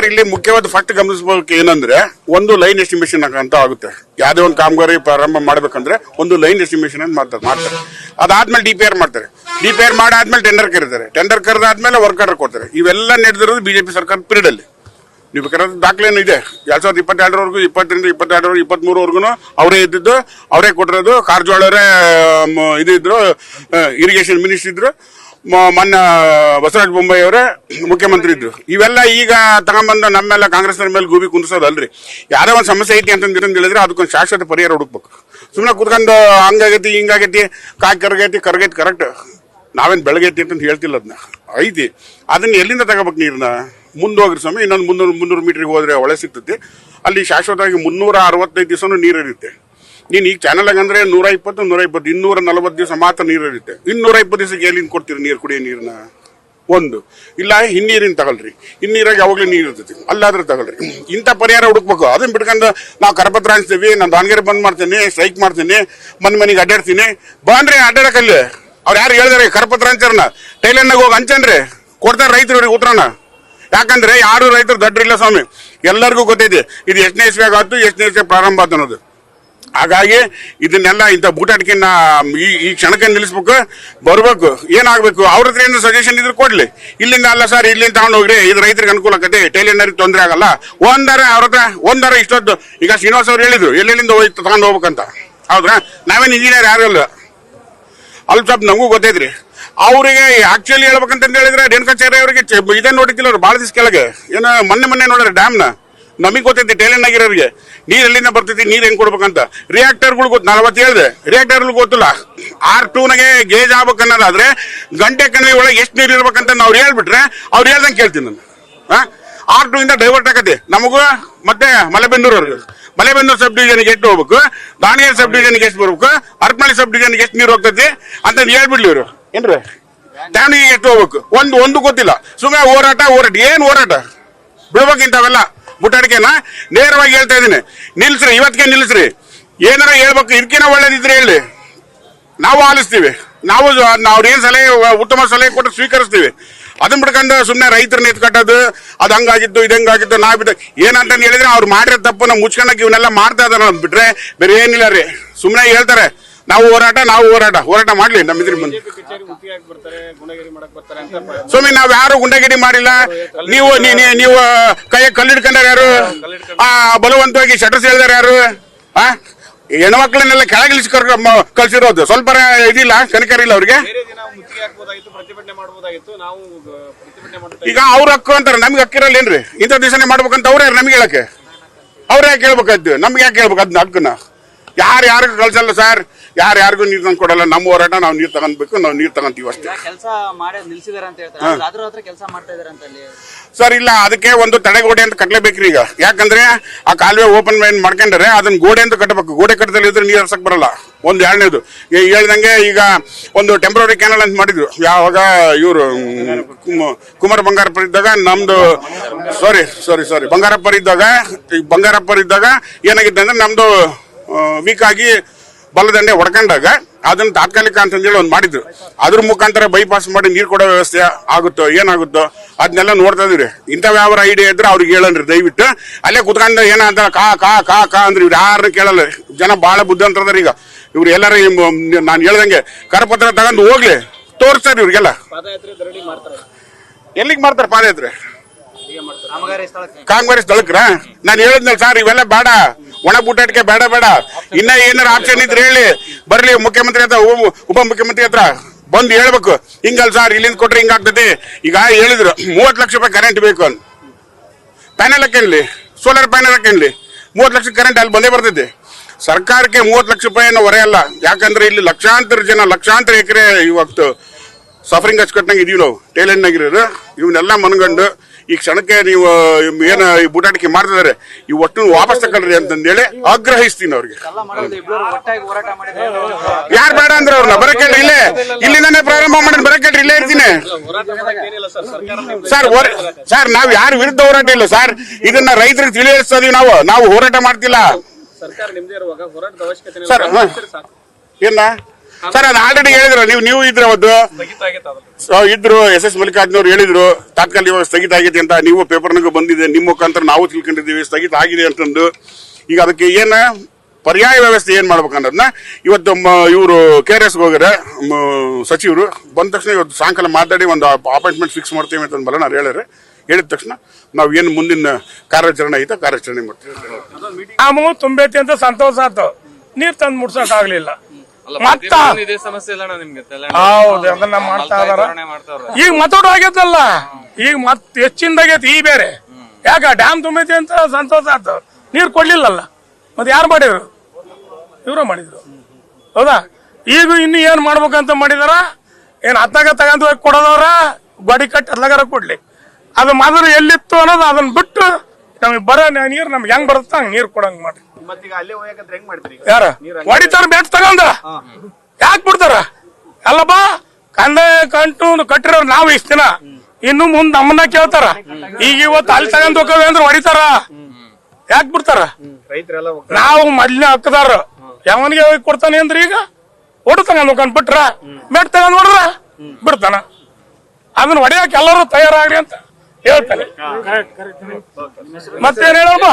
Sir, ಇಲ್ಲಿ ಮುಖ್ಯವಾದ fact ಗಮನಿಸಬೇಕು ಏನಂದ್ರೆ, ಒಂದು ಲೈನ್ ಎಸ್ಟಿಮೇಷನ್ ಅಂತ ಆಗುತ್ತೆ. ಯಾವುದೇ ಒಂದು ಕಾಮಗಾರಿ ಪ್ರಾರಂಭ ಮಾಡ್ಬೇಕಂದ್ರೆ ಒಂದು ಲೈನ್ ಎಸ್ಟಿಮೇಷನ್ ಅಂತ ಮಾಡ್ತಾರೆ ಮಾಡ್ತಾರೆ. ಅದಾದ್ಮೇಲೆ ಡಿ ಪಿ ಆರ್ ಮಾಡ್ತಾರೆ. ಡಿ ಪಿ ಆರ್ ಮಾಡಾದ್ಮೇಲೆ ಟೆಂಡರ್ ಕರೀತಾರೆ. ಟೆಂಡರ್ ಕರೆದಾದ್ಮೇಲೆ ವರ್ಕ್ ಆರ್ಡರ್ ಕೊಡ್ತಾರೆ. ಇವೆಲ್ಲ ನಡೆದಿರೋದು ಬಿಜೆಪಿ ಸರ್ಕಾರ ಪೀರಿಯಡ್ ಅಲ್ಲಿ. ನೀವು ಬೇಕಾದ್ರೆ ದಾಖಲೆನೂ ಇದೆ. ಎರಡ್ ಸಾವಿರದ ಇಪ್ಪತ್ತೆರಡರವರೆಗೂ ಇಪ್ಪತ್ತರಿಂದ ಇಪ್ಪತ್ತೆರಡರವರೆಗೂ ಇಪ್ಪತ್ಮೂರವರೆಗೂ ಅವರೇ ಇದ್ದಿದ್ದು, ಅವರೇ ಕೊಟ್ಟಿರೋದು. ಕಾರಜೋಳರೇ ಇದು ಇರಿಗೇಷನ್ ಮಿನಿಸ್ಟರ್ ಇದ್ರು. ಮೊನ್ನೆ ಬಸವರಾಜ ಬೊಮ್ಮಾಯಿ ಅವರೇ ಮುಖ್ಯಮಂತ್ರಿ ಇದ್ರು. ಇವೆಲ್ಲ ಈಗ ತಗೊಂಬಂದು ನಮ್ಮೆಲ್ಲ ಕಾಂಗ್ರೆಸ್ ಮೇಲೆ ಗೂಬಿ ಕುಂದಿಸೋದಲ್ರಿ. ಯಾರೋ ಒಂದು ಸಮಸ್ಯೆ ಐತಿ ಅಂತಂದು ಹೇಳಿದ್ರೆ ಅದಕ್ಕೊಂದು ಶಾಶ್ವತ ಪರಿಹಾರ ಹುಡುಕ್ಬೇಕು. ಸುಮ್ಮನೆ ಕುತ್ಕೊಂಡು ಹಂಗಾಗೈತಿ, ಹಿಂಗಾಗೈತಿ, ಕಾಯಿ ಕರ್ಗೈತಿ ಕರ್ಗೈತಿ, ಕರೆಕ್ಟ್. ನಾವೇನು ಬೆಳಗೈತಿ ಅಂತ ಹೇಳ್ತಿಲ್ಲ ಅದನ್ನ ಐತಿ. ಅದನ್ನ ಎಲ್ಲಿಂದ ತಗೋಬೇಕು ನೀರನ್ನ ಮುಂದೆ ಹೋಗ್ರಿ ಸ್ವಾಮಿ, ಇನ್ನೊಂದು ಮುನ್ನೂರು ಮುನ್ನೂರು ಮೀಟ್ರಿಗೆ ಹೋದ್ರೆ ಒಳೆ ಸಿಗ್ತೈತಿ. ಅಲ್ಲಿ ಶಾಶ್ವತವಾಗಿ ಮುನ್ನೂರ ಅರವತ್ತೈದು ದಿವಸನೂ ನೀರು ಇರುತ್ತೆ ನೀನು ಈಗ ಚಾನಲ್ ಅಂದ್ರೆ ನೂರ ಇಪ್ಪತ್ತು ನೂರ ಇಪ್ಪತ್ತು ಇನ್ನೂರ ನಲವತ್ತು ದಿವಸ ಮಾತ್ರ ನೀರು ಇರುತ್ತೆ ಇನ್ನೂರ ಇಪ್ಪತ್ತು ದಿವಸಕ್ಕೆ ಎಲ್ಲಿಂದ ಕೊಡ್ತೀರಿ ನೀರು, ಕುಡಿಯೋ ನೀರನ್ನ ಒಂದು. ಇಲ್ಲ, ಹಿನ್ನೀರಿನ ತಗೊಳ್ರಿ. ಹಿನ್ನೀರಾಗ ಯಾವಾಗಲೂ ನೀರು ಇರ್ತೈತಿ. ಅಲ್ಲಾದ್ರೂ ತಗೊಳ್ರಿ. ಇಂಥ ಪರಿಹಾರ ಹುಡುಕ್ಬೇಕು. ಅದನ್ನ ಬಿಟ್ಕೊಂಡು ನಾವು ಕರಪತ್ರ ಹಂಚ್ತೀವಿ ನಾನು ದಾವಣಗೆರೆ ಬಂದ್ ಮಾಡ್ತೀನಿ ಸ್ಟ್ರೈಕ್ ಮಾಡ್ತೀನಿ, ಮನೆ ಮನೆಗೆ ಅಡ್ಡಾಡ್ತೀನಿ. ಬಂದ್ರೆ ಅಡ್ಡಾಡಕಲ್ಲಿ ಅವ್ರು ಯಾರು ಹೇಳಿದಾರೆ, ಕರಪತ್ರ ಹಂಚಾರನ ಟೈಲರ್ನಾಗ ಹೋಗಿ ಹಂಚನ್ರಿ ಕೊಡ್ತಾರೆ ರೈತರು ಉತ್ತರಣ ಯಾಕಂದ್ರೆ ಯಾರು ರೈತರು ದಡ್ರಿಲ್ಲ ಸ್ವಾಮಿ. ಎಲ್ಲರಿಗೂ ಗೊತ್ತೈತಿ. ಇದು ಎಷ್ಟನೇ ಇಸ್ವಿಯಾಗ ಆಯ್ತು, ಎಷ್ಟನೇ ಇಸ್ವಿಯಾಗ ಪ್ರಾರಂಭ ಆಯ್ತು ಅನ್ನೋದು. ಹಾಗಾಗಿ ಇದನ್ನೆಲ್ಲ ಇಂಥ ಬೂಟಾಟಿಕೆನ ಈ ಈ ಕ್ಷಣಕ್ಕೆ ನಿಲ್ಲಿಸ್ಬೇಕು, ಬರ್ಬೇಕು. ಏನಾಗಬೇಕು? ಅವ್ರ ಹತ್ರ ಏನು ಸಜೆಷನ್ ಇದ್ರೆ ಕೊಡ್ಲಿ. ಇಲ್ಲಿಂದ ಅಲ್ಲ ಸರ್ ಇಲ್ಲಿಂದ ತಗೊಂಡು ಹೋಗ್ರಿ. ಇದು ರೈತರಿಗೆ ಅನುಕೂಲ ಆಕತೆ ಟೈಲರ್ನರಿಗೆ ತೊಂದರೆ ಆಗಲ್ಲ. ಒಂದರ ಅವ್ರ ಹತ್ರ, ಒಂದರ ಇಷ್ಟೊತ್ತು, ಈಗ ಶ್ರೀನಿವಾಸ್ ಅವ್ರು ಹೇಳಿದ್ರು, ಎಲ್ಲೆಲ್ಲಿಂದ ಹೋಗಿ ತಗೊಂಡು ಹೋಗ್ಬೇಕಂತ. ಹೌದ್ರಾ? ನಾವೇನು ಇಂಜಿನಿಯರ್ ಯಾರು ಅಲ್ಪ ಸ್ವಲ್ಪ ನಮಗೂ ಗೊತ್ತೈತ್ರಿ. ಅವರಿಗೆ ಆಕ್ಚುಲಿ ಹೇಳ್ಬೇಕಂತ ಹೇಳಿದ್ರೆ, ರೇಣುಕಾಚಾರ್ಯ ಅವರಿಗೆ ಇದೇ ನೋಡಿದ್ದಿಲ್ಲ ಅವ್ರು. ಭಾಳ ದಿವಸ ಕೆಳಗೆ. ಏನೋ ಮೊನ್ನೆ ಮೊನ್ನೆ ನೋಡ್ರಿ ಡ್ಯಾಮ್ನ ನಮಗೆ ಗೊತ್ತೈತಿ ಟೇಲೆಂಟ್ ಆಗಿರೋರಿಗೆ. ನೀರ್ ಎಲ್ಲಿಂದ ಬರ್ತೈತಿ, ನೀರ್ ಹೆಂಗ್ ಕೊಡ್ಬೇಕಂತ. ರಿಯಾಕ್ಟರ್ಗಳು ಗೊತ್ತು ನಲವತ್ತು ಹೇಳಿದೆ ರಿಯಾಕ್ಟರ್ಗಳು ಗೊತ್ತಿಲ್ಲ. ಆರ್ ಟೂನಾಗೆ ಗೇಜ್ ಆಗ್ಬೇಕು ಅನ್ನೋದಾದ್ರೆ ಗಂಟೆ ಕಣಿವೆ ಒಳಗೆ ಎಷ್ಟು ನೀರು ಇರ್ಬೇಕಂತ ನಾವು ಹೇಳ್ಬಿಟ್ರೆ, ಅವ್ರು ಹೇಳ್ದಂಗೆ ಕೇಳ್ತೀನಿ ನಾನು. ಆರ್ ಟೂ ಇಂದ ಡೈವರ್ಟ್ ಆಗತ್ತೆ ನಮಗೂ ಮತ್ತೆ ಮಲೆಬೆನ್ನೂರವ್ರಿಗೆ ಮಲೆಬೆನ್ನೂರು ಸಬ್ ಡಿವಿಷನ್ಗೆ ಎಷ್ಟು ಹೋಗ್ಬೇಕು? ದಾವಣಗೆರೆ ಸಬ್ ಡಿವಿಷನ್ಗೆ ಎಷ್ಟು ಬರ್ಬೇಕು? ಅರ್ಪಣಿ ಸಬ್ ಡಿವಿಷನ್ಗೆ ಎಷ್ಟು ನೀರು ಹೋಗ್ತೈತಿ ಅಂತ ಹೇಳ್ಬಿಡ್ಲಿ ಇವರು. ಏನ್ರಿ? ದಾವಣಗೆರೆ ಎಷ್ಟು ಹೋಗ್ಬೇಕು? ಒಂದು ಒಂದು ಗೊತ್ತಿಲ್ಲ. ಸುಮ್ಮನೆ ಹೋರಾಟ ಹೋರಾಟ. ಏನ್ ಹೋರಾಟ? ಬಿಡ್ಬೇಕಿಂತವೆಲ್ಲ ಮುಟ್ಟಾಡಿಕೆನ ನೇರವಾಗಿ ಹೇಳ್ತಾ ಇದ್ದೀನಿ. ನಿಲ್ಸ್ರಿ ಇವತ್ತಿಗೆ ನಿಲ್ಸ್ರಿ ಏನಾರ ಹೇಳ್ಬೇಕು ಇದಕ್ಕಿನ ಒಳ್ಳೇದಿದ್ರೆ ಹೇಳಿ. ನಾವು ಆಲಿಸ್ತೀವಿ. ನಾವು ಏನ್ ಸಲಹೆ, ಉತ್ತಮ ಸಲಹೆ ಕೊಟ್ಟು ಸ್ವೀಕರಿಸ್ತೀವಿ. ಅದನ್ನ ಬಿಡ್ಕೊಂಡು ಸುಮ್ಮನೆ ರೈತರನ್ನ ಎತ್ಕಟ್ಟೋದು, ಅದು ಹಂಗಾಗಿತ್ತು ಇದಂಗಾಗಿತ್ತು ನಾ ಬಿಟ್ಟು ಏನಂತ ಹೇಳಿದ್ರೆ ಅವ್ರು ಮಾಡಿರೋ ತಪ್ಪನ್ನ ಮುಚ್ಕೊಂಡಕ್ಕೆ ಇವನ್ನೆಲ್ಲ ಮಾಡ್ತಾ ಇದಾರೆ ಬಿಟ್ರೆ ಬೇರೆ ಏನಿಲ್ಲ ರೀ. ಸುಮ್ಮನೆ ಹೇಳ್ತಾರೆ. ನಾವು ಹೋರಾಟ ನಾವು ಹೋರಾಟ. ಹೋರಾಟ ಮಾಡ್ಲಿ ನಮ್ಮ ಇದ್ರ ಮುಂದೆ. ಸ್ವಾಮಿ ನಾವ್ ಯಾರು ಗುಂಡಗಿರಿ ಮಾಡಿಲ್ಲ. ನೀವು ನೀವು ಕೈ ಕಲ್ಲಿಡ್ಕೊಂಡಾರ ಯಾರು? ಆ ಬಲವಂತವಾಗಿ ಶಟರ್ಸ್ ಹೇಳಿದಾರ ಯಾರು? ಆ? ಹೆಣ್ಮಕ್ಳನ್ನೆಲ್ಲ ಕೆಳಗಿಳಿಸಿ ಕರ್ಕ ಕಳ್ಸಿರೋದು. ಸ್ವಲ್ಪ ಇದಿಲ್ಲ ಕನಿಕರ ಇಲ್ಲ ಅವ್ರಿಗೆ ಈಗ ಅವ್ರ ಹಕ್ಕು ಅಂತಾರೆ. ನಮ್ಗೆ ಹಕ್ಕಿರಲ್ಲ ಏನ್ರಿ? ಇಂಥ ದಿವಸನೇ ಮಾಡ್ಬೇಕಂತ ಅವ್ರೇ ನಮ್ಗೆ ಹೇಳಕ್ಕೆ? ಅವ್ರ ಯಾಕೆ ಹೇಳ್ಬೇಕಾದ್ದು? ನಮ್ಗೆ ಯಾಕೆ ಹೇಳ್ಬೇಕು ಅದನ್ನ ಹಕ್ಕನ್ನ? ಯಾರು ಯಾರಿಗೂ ಕಳ್ಸಲ್ಲ ಸರ್ ಯಾರು ಯಾರಿಗೂ ನೀರು ತಂದು ಕೊಡಲ್ಲ ನಮ್ಮ ಹೋರಾಟ ನಾವು ನೀರು ತಗೊಂಡ್ಬೇಕು ನಾವು ನೀರು ತಗೊಂತೀವಿ ಅಷ್ಟೇ. ಕೆಲಸ ಮಾಡಿ ನಿಲ್ಸಿದಾರೆ ಅಂತ ಹೇಳ್ತಾರೆ. ಅದ್ರ ಹತ್ರ ಕೆಲಸ ಮಾಡ್ತಾ ಇದಾರೆ ಅಂತ ಅಲ್ಲಿ. ಸರ್ ಇಲ್ಲ ಅದಕ್ಕೆ ಒಂದು ತಡೆಗೋಡೆ ಅಂತ ಕಟ್ಟಲೇಬೇಕ್ರಿ ಈಗ. ಯಾಕಂದ್ರೆ ಆ ಕಾಲುವೆ ಓಪನ್ ಮಾಡ್ಕೊಂಡ್ರೆ ಅದನ್ನ ಗೋಡೆ ಅಂತ ಕಟ್ಟಬೇಕು ಗೋಡೆ ಕಟ್ಟದಲ್ಲಿ ಇದ್ರೆ ನೀರು ಹರ್ಸಕ್ ಬರಲ್ಲ. ಒಂದು ಎರಡನೇದು. ಹೇಳ್ದಂಗೆ ಈಗ ಒಂದು ಟೆಂಪ್ರರಿ ಕ್ಯಾನಲ್ ಅಂತ ಮಾಡಿದ್ರು. ಯಾವಾಗ ಇವರು ಕುಮಾರ್ ಬಂಗಾರಪ್ಪ ಇದ್ದಾಗ ನಮ್ದು ಸಾರಿ ಸಾರಿ ಸಾರಿ ಬಂಗಾರಪ್ಪರ್ ಇದ್ದಾಗ ಬಂಗಾರಪ್ಪರ್ ಇದ್ದಾಗ ಏನಾಗಿತ್ತು ಅಂದ್ರೆ ನಮ್ದು ವೀಕ್ ಆಗಿ ಬಲದಂಡೆ ಹೊಡ್ಕೊಂಡಾಗ ಅದನ್ನ ತಾತ್ಕಾಲಿಕ ಅಂತಂದೇಳಿ ಒಂದು ಮಾಡಿದ್ರು. ಅದ್ರ ಮುಖಾಂತರ ಬೈಪಾಸ್ ಮಾಡಿ ನೀರು ಕೊಡೋ ವ್ಯವಸ್ಥೆ ಆಗುತ್ತೋ ಏನಾಗುತ್ತೋ ಅದನ್ನೆಲ್ಲ ನೋಡ್ತಾ ಇದೀವಿ ಇಂಥ ವ್ಯವಹಾರ ಐಡಿಯಾ ಇದ್ರೆ ಅವ್ರಿಗೆ ಹೇಳನ್ರಿ ದಯವಿಟ್ಟು. ಅಲ್ಲೇ ಕುತ್ಕೊಂಡು ಏನಂತ ಕಾ ಕಾ ಕಾ ಕಾ ಅಂದ್ರೆ ಇವ್ರು ಯಾರು ಕೇಳಲ್ಲ. ಜನ ಬಹಳ ಬುದ್ಧಿವಂತರದಾರ ಈಗ. ಇವ್ರು ಎಲ್ಲರೂ ನಾನು ಹೇಳ್ದಂಗೆ ಕರಪತ್ರ ತಗೊಂಡು ಹೋಗ್ಲಿ ತೋರಿಸ್ತಾರೆ ಇವ್ರಿಗೆಲ್ಲ. ಎಲ್ಲಿಗೆ ಮಾಡ್ತಾರೆ ಪಾದಯಾತ್ರೆ? ಕಾಂಗ್ರೆಸ್ ತಳಕ್ರ ನಾನು ಹೇಳಿದ್ನಲ್ಲ ಸರ್ ಇವೆಲ್ಲ ಬೇಡ. ಒಣ ಬೂಟಾಟಿಕೆ ಬೇಡ ಬೇಡ. ಇನ್ನ ಏನಾರ ಆಪ್ಷನ್ ಇದ್ರೆ ಹೇಳಿ. ಬರ್ಲಿ, ಮುಖ್ಯಮಂತ್ರಿ ಹತ್ರ, ಉಪ- ಮುಖ್ಯಮಂತ್ರಿ ಹತ್ರ ಬಂದು ಹೇಳ್ಬೇಕು. ಹಿಂಗಲ್ ಸರ್, ಇಲ್ಲಿಂದ ಕೊಟ್ರೆ ಹಿಂಗಾಗ್ತದೆ ಈಗ ಹೇಳಿದ್ರು, ಮೂವತ್ತು ಲಕ್ಷ ರೂಪಾಯಿ ಕರೆಂಟ್ ಬೇಕು ಅಂತ. ಪ್ಯಾನೆಲ್ ಹಾಕೇನ್ಲಿ? ಸೋಲಾರ್ ಪ್ಯಾನೆಲ್ ಹಾಕೇನ್ಲಿ? ಮೂವತ್ತು ಲಕ್ಷ ಕರೆಂಟ್ ಅಲ್ಲಿ ಬಂದೇ ಬರ್ತೈತಿ. ಸರ್ಕಾರಕ್ಕೆ ಮೂವತ್ತು ಲಕ್ಷ ರೂಪಾಯಿ ಹೊರೆ ಅಲ್ಲ. ಯಾಕಂದ್ರೆ ಇಲ್ಲಿ ಲಕ್ಷಾಂತರ ಜನ, ಲಕ್ಷಾಂತರ ಎಕರೆ ಇವತ್ತು ಸಫರಿಂಗ್ ಹಚ್ಕೊಟ್ಟಂಗೆ ಇದೀವಿ ನಾವು. ಟೇಲೆಂಟ್ನಾಗಿರೋರು ಇವನ್ನೆಲ್ಲ ಮನ್ಗಂಡು ಈ ಕ್ಷಣಕ್ಕೆ ನೀವು ಏನು ಈ ಬೂಟಾಟಿಕೆ ಮಾಡ್ತಿದ್ದಾರೆ ಈ ಒಟ್ಟು ವಾಪಸ್ ತಗೊಳ್ರಿ ಅಂತಂದೇಳಿ ಆಗ್ರಹಿಸ್ತೀನಿ ಅವ್ರಿಗೆ. ಯಾರು ಬೇಡ ಅಂದ್ರೆ ಅವ್ರನ್ನ ಬರಕೇಳ್ರಿ ಇಲ್ಲೇ ಇಲ್ಲಿಂದಾನೆ ಪ್ರಾರಂಭ ಮಾಡಿ ಬರಕೇಳ್ರಿ ಇಲ್ಲೇ ಇರ್ತೀನಿ. ಸರ್ ಸರ್ ನಾವ್ ಯಾರು ವಿರುದ್ಧ ಹೋರಾಟ ಇಲ್ಲ ಸರ್ ಇದನ್ನ ರೈತರಿಗೆ ತಿಳಿಸ್ತೀವಿ ಇದೀವಿ ನಾವು ನಾವು ಹೋರಾಟ ಮಾಡ್ತಿಲ್ಲ. ಸರ್, ಏನ? ಸರ್ ಅದು ಆಲ್ರೆಡಿ ಹೇಳಿದ್ರ ನೀವು ನೀವು ಇದ್ರೆ ಅವತ್ತು. ಸೊ ಇದ್ರು ಎಸ್ ಎಸ್ ಮಲ್ಲಿಕಾರ್ಜುನವ್ರು ಹೇಳಿದ್ರು ತಾತ್ಕಾಲಿಕವಾಗಿ ಸ್ಥಗಿತ ಆಗಿದೆ ಅಂತ ನೀವು ಪೇಪರ್ನಾಗ ಬಂದಿದೆ ನಿಮ್ಮ ಮುಖಾಂತರ ನಾವು ತಿಳ್ಕೊಂಡಿದ್ದೀವಿ ಸ್ಥಗಿತ ಆಗಿದೆ ಅಂತಂದು. ಈಗ ಅದಕ್ಕೆ ಏನ ಪರ್ಯಾಯ ವ್ಯವಸ್ಥೆ ಏನ್ ಮಾಡ್ಬೇಕು ಅನ್ನೋದನ್ನ ಇವತ್ತು ಇವರು ಕೆ ಆರ್ ಎಸ್ ಹೋಗ್ಯಾರ ಮ- ಸಚಿವರು ಬಂದ ತಕ್ಷಣ ಇವತ್ತು ಸಾಯಂಕಾಲ ಮಾತಾಡಿ ಒಂದು ಅಪಾಯಿಂಟ್ಮೆಂಟ್ ಫಿಕ್ಸ್ ಮಾಡ್ತೀವಿ ಅಂತ ಬಲ್ಲ ನಾನು ಹೇಳಿದ್ರೆ ಹೇಳಿದ ತಕ್ಷಣ ನಾವು ಏನು ಮುಂದಿನ ಕಾರ್ಯಾಚರಣೆ ಐತೆ ಕಾರ್ಯಾಚರಣೆ ಮಾಡ್ತೀವಿ. ನಮಗೂ ತುಂಬೈತಿ ಅಂತ ಸಂತೋಷ ಆಯ್ತು ನೀರ್ ತಂದು ಮುಡ್ಸಕ್ ಆಗ್ಲಿಲ್ಲ ಮತ್ತ? ಇದೇ ಸಮಸ್ಯೆ ಇಲ್ಲ ನಿಮ್ಗೆ ಹೌದು ಅದನ್ನ ಮಾಡ್ತಾ ಇದಾರ. ಈಗ ಮತ್ತೋಟ ಆಗೈತಲ್ಲ? ಈಗ ಮತ್ ಹೆಚ್ಚಿಂದಾಗೈತಿ ಈ ಬೇರೆ. ಯಾಕ ಡ್ಯಾಮ್ ತುಂಬೈತಿ ಅಂತ ಸಂತೋಷ ಆತು. ನೀರ್ ಕೊಡ್ಲಿಲ್ಲಲ್ಲ? ಮತ್ತೆ ಯಾರು ಮಾಡಿದ್ರು? ಇವ್ರ ಮಾಡಿದ್ರು. ಹೌದಾ? ಈಗ ಇನ್ನು ಏನ್ ಮಾಡ್ಬೇಕಂತ ಮಾಡಿದಾರ? ಏನ್ ಹತ್ತಾಗ ತಗೊಂಡ್ ಹೋಗಿ ಕೊಡೋದವ್ರ? ಗೋಡಿ ಕಟ್ಟಿ ಹತ್ಲಾಗಾರ ಕೊಡ್ಲಿ. ಅದು ಮೊದಲು ಎಲ್ಲಿತ್ತು ಅನ್ನೋದು ಅದನ್ನ ಬಿಟ್ಟು ನಮಗೆ ಬರ ನೀರ್ ನಮ್ಗೆ ಹೆಂಗ್ ಬರುತ್ತ ಹಂಗ ನೀರ್ ಕೊಡಂಗ್ ಮಾಡಿ ಮತ್ತೀಗ ಅಲ್ಲೇ ಹೋಗಕಂದ್ರೆ ಹೆಂಗ್ ಮಾಡ್ತೀರಿ ಈಗ? ಯಾರ? ಹೊಡಿತಾರ ಬೆಟ್ ತಗೊಂಡ? ಯಾಕೆ ಬಿಡ್ತಾರ? ಅಲ್ಲಪ್ಪ ಕಂದ ಕಂಟು ಕಟ್ಟಿರೋರು ನಾವು ಇಷ್ಟ ದಿನ. ಇನ್ನು ಮುಂದ್ ನಮ್ಮನ್ನ ಕೇಳ್ತಾರ. ಈಗ ಇವತ್ತು ಅಲ್ಲಿ ತಗೊಂಡ್ ಹೋಗವೆ ಅಂದ್ರೆ ಹೊಡಿತಾರ. ಯಾಕೆ ಬಿಡ್ತಾರ? ರೈತರೆಲ್ಲ ಹೋಗ್ತಾರೆ ನಾವು ಮೊದ್ಲೇ ಹಕ್ಕದಾರ ಯಾವನಿಗೆ ಹೋಗಿ ಕೊಡ್ತಾನೆ ಅಂದ್ರೆ ಈಗ ಹೊಡ್ ತಗೊಂಡ್ ಹೋಗ್ ಬಿಟ್ರ ಬೆಟ್ ತಗೊಂಡ್ ನೋಡ್ರ ಬಿಡ್ತಾನ. ಅದನ್ನ ಹೊಡೆಯಕ್ಕೆ ಎಲ್ಲರೂ ತಯಾರಾಗ್ರಿ ಅಂತ. ಹೇಳ್ತಾನೆ ಮತ್ತೇನ್ ಹೇಳಪ್ಪ